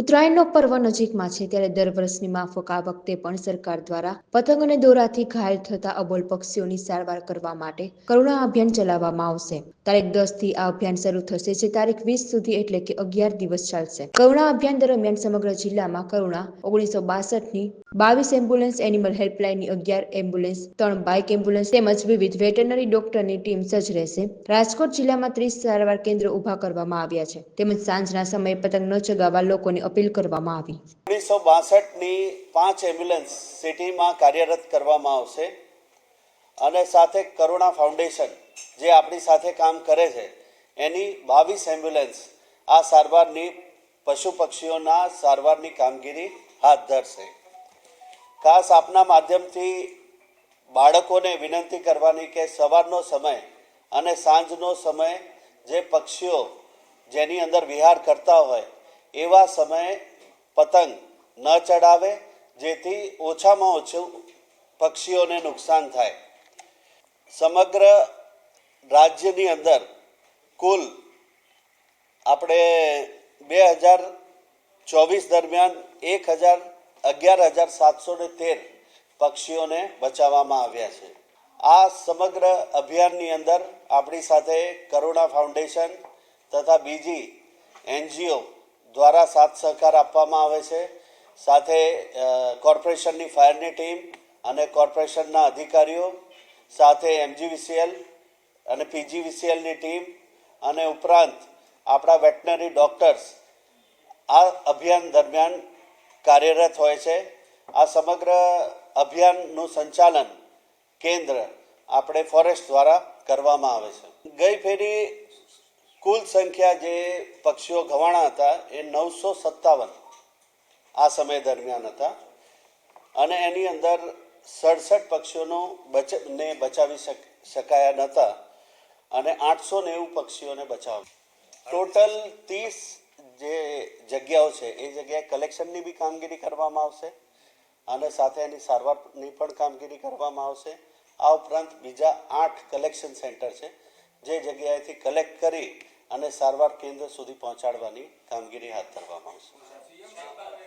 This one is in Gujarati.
ઉત્તરાયણનો પર્વ નજીકમાં છે ત્યારે દર વર્ષની માફક આ વખતે પણ સરકાર દ્વારા પતંગ અને દોરાથી ઘાયલ થતા અબોલ પક્ષીઓની સારવાર કરવા માટે કરુણા અભિયાન ચલાવવામાં આવશે. તારીખ દસથી આ અભિયાન શરૂ થશે, જે તારીખ વીસ સુધી એટલે કે અગિયાર દિવસ ચાલશે. કરુણા અભિયાન દરમિયાન સમગ્ર જિલ્લામાં કરુણા, ઓગણીસો બાસઠની બાવીસ એમ્બ્યુલન્સ, એનિમલ હેલ્પલાઇનની અગિયાર એમ્બ્યુલન્સ, ત્રણ બાઇક એમ્બ્યુલન્સ તેમજ વિવિધ વેટરનરી ડોક્ટરની ટીમ સજ્જ રહેશે. રાજકોટ જિલ્લામાં ત્રીસ સારવાર કેન્દ્ર ઊભા કરવામાં આવ્યા છે. તેમજ સાંજના સમયે પતંગ ન ચગાવવા લોકોને અપીલ કરવામાં આવી. ઓગણીસો બાસઠની પાંચ એમ્બ્યુલન્સ સિટીમાં કાર્યરત કરવામાં આવશે અને સાથે કરુણા ફાઉન્ડેશન જે આપણી સાથે કામ કરે છે, એની બાવીસ એમ્બ્યુલન્સ આ સારવારની પશુ પક્ષીઓના સારવારની કામગીરી હાથ ધરશે. ખાસ આપના માધ્યમથી બાળકોને વિનંતી કરવાની કે સવારનો સમય અને સાંજનો સમય જે પક્ષીઓ જેની અંદર વિહાર કરતા હોય એવા સમયે પતંગ ન ચડાવે, જેથી ઓછામાં ઓછું પક્ષીઓને નુકસાન થાય. સમગ્ર રાજ્યની અંદર કુલ આપણે બે હજાર ચોવીસ દરમિયાન એક હજાર અગિયાર હજાર સાતસો ને તેર પક્ષીઓને બચાવવામાં આવ્યા છે. આ સમગ્ર અભિયાનની અંદર આપણી સાથે કરુણા ફાઉન્ડેશન તથા બીજી એનજીઓ દ્વારા સાથ સહકાર આપવામાં આવે છે. સાથે કોર્પોરેશનની ફાયરની ટીમ અને કોર્પોરેશનના અધિકારીઓ, સાથે એમજીવીસીએલ અને પીજીવીસીએલની ટીમ અને ઉપરાંત આપણા વેટનરી ડૉક્ટર્સ આ અભિયાન દરમિયાન કાર્યરત હોય છે. આ સમગ્ર અભિયાનનું સંચાલન કેન્દ્ર આપણે ફોરેસ્ટ દ્વારા કરવામાં આવે છે. ગઈ ફેરી કુલ સંખ્યા જે પક્ષીઓ ઘવાણા હતા એ નવસો સત્તાવન આ સમય દરમિયાન હતા. અને એની અંદર સડસઠ પક્ષીઓનું બચ, ને બચાવી શક, શકાયા નહોતા અને આઠસો નેવું પક્ષીઓને બચાવ. ટોટલ ત્રીસ જે જગ્યાઓ છે, એ જગ્યાએ કલેક્શનની બી કામગીરી કરવામાં આવશે અને સાથે એની સારવારની પણ કામગીરી કરવામાં આવશે. આ ઉપરાંત બીજા આઠ કલેક્શન સેન્ટર છે, જે જગ્યાએથી કલેક્ટ કરી અને સારવાર કેન્દ્ર સુધી પહોંચાડવાની કામગીરી હાથ ધરવામાં આવશે.